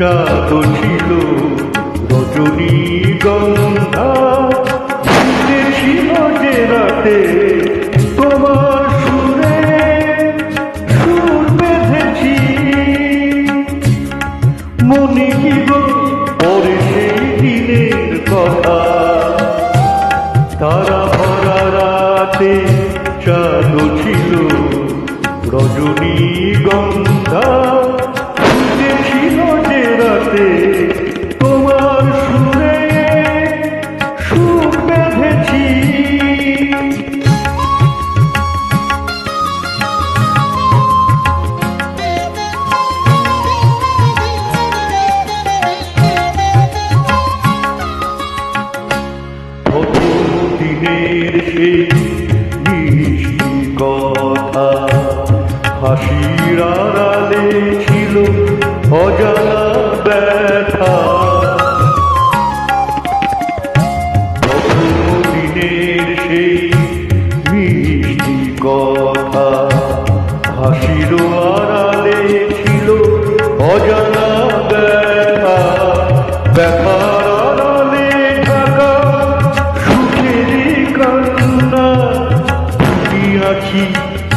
চাঁদ ছিল। রজনী গন্ধা যে রাতে তোমার সুরে সুর বেঁধেছি। মনে কি পরে সেই দিনের কথা। তারা ভরা রাতে চাঁদ ছিল। রজনী গন্ধা সেই মিষ্টি কথা হাসির আড়ালে ছিল অজানা ব্যথা। ছিল অজানা ব্যথা। ব্যথার কি আছি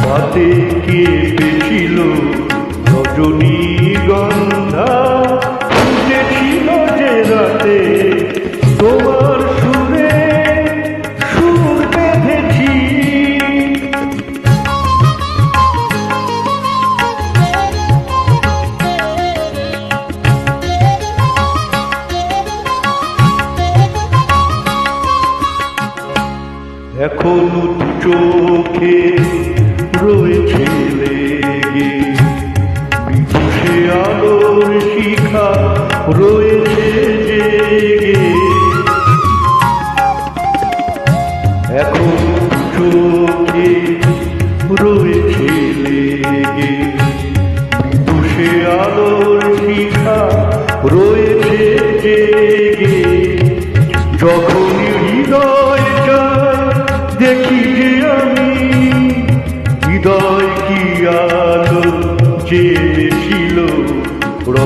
হাতে কেঁপেছিল রজনী গন্ধা ফুটেছিল যে রাতে। তোমার সুরে সুর বেঁধেছি। এখনও দু চোখে রয়েছে লেগে। বিভূষে আলোর শিখা রয়েছে জেগে। এখন চোখে রয়েছে লেগে। আলোর শিখা রয়েছে জেগে। যখনই হৃদয় দেখি আমি